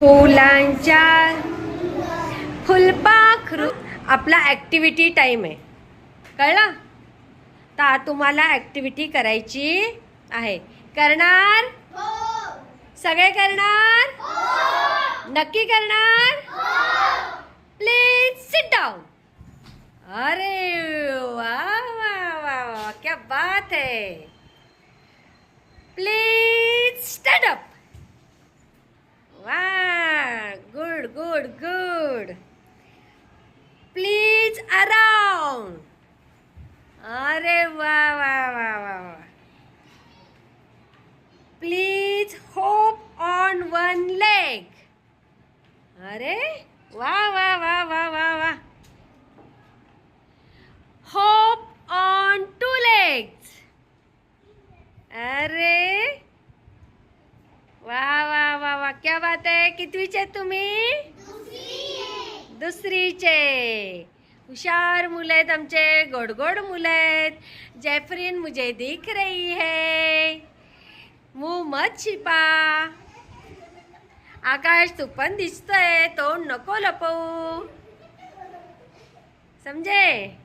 फुलांच्या फुलपाखरू. आपला ॲक्टिव्हिटी टाईम आहे. कळलं? तर तुम्हाला ॲक्टिव्हिटी करायची आहे. करणार? सगळे करणार? नक्की करणार? प्लीज सिट डाऊन अरे वा वा वा वा क्या बात है प्लीज स्टँड अप वा good good good please around अरे वा वा वा वा वा please hop on one leg अरे वा वा वा वा वा वा होप ऑन टू लेग्स अरे वा वा वा वा क्या बात आहे कितवीचे तुम्ही? दुसरीचे. हुशार मुलं आहेत आमचे गोड गोड मुलं आहेत. जैफरीन मुझे दिख रही है. मुंह मत छिपा. आकाश तू पण दिसतोय तोंड नको लपवू. समजे